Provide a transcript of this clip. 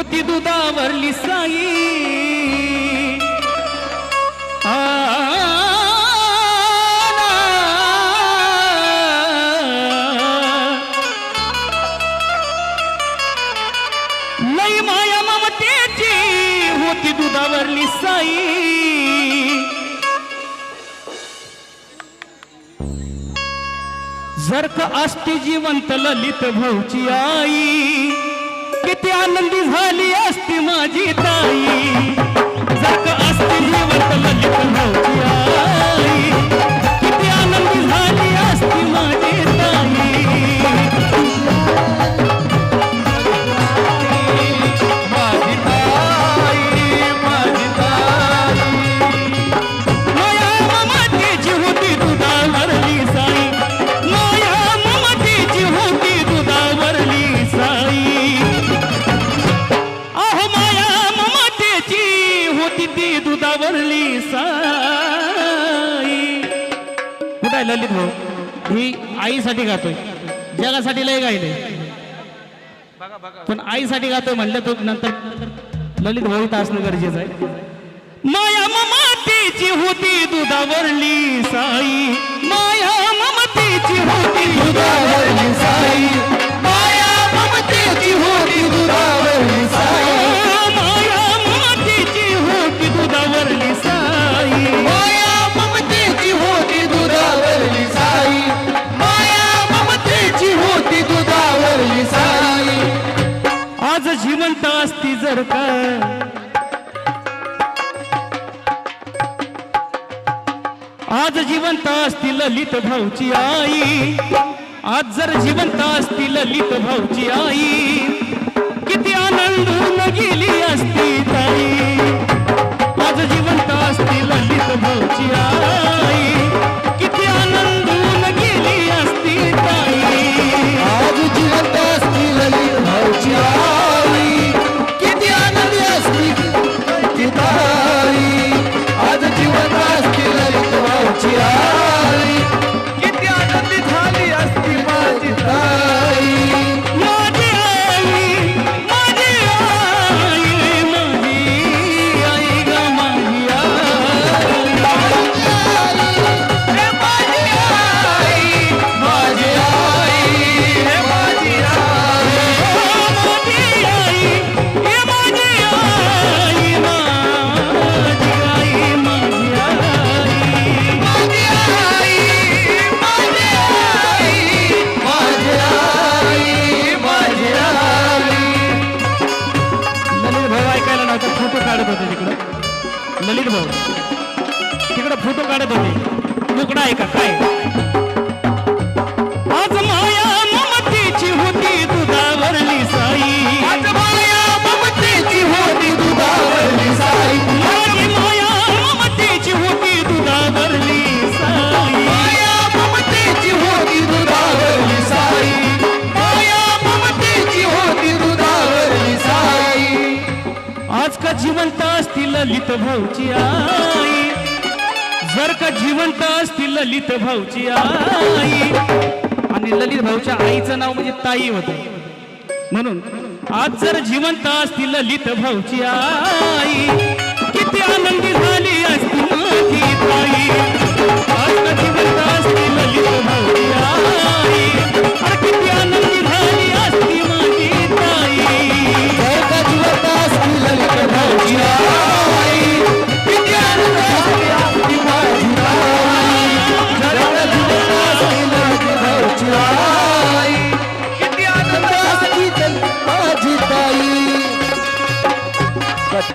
होती दुधावरली साई. लई माया ममतेची होती दुधावरली साई. जर का असती जिवंत ललित भाऊची आई किती आनंदी झाली असती माझी ताई. जर का असती जिवंत ललित भाऊची दुधावरली साई. कुठं आहे ललित भाऊ? ही आईसाठी गातोय. जगासाठी लय गायले. पण आईसाठी गातोय म्हणलं तो नंतर ललित भाऊ इथं असणं गरजेचं आहे. माया ममतीची होती दुधावरली साई. माया ममतीची होती दुधावरली साई. जिवंत असती जर का. आज जिवंत असती ललित भाऊची आई. आज जर जिवंत असती ललित भाऊची आई. तिकडं ललित भाऊ. तिकडं फोटो काढत होते. मुकडा ऐका काय? आज माया का जिवंत असती ललित भाऊची आई जर का जिवंत असती ललित भाऊची आई आणि ललित भाऊच्या आईचं नाव म्हणजे ताई होत. म्हणून आज जर जिवंत असती ललित भाऊची आई किती आनंदी झाली असती माझी ताई.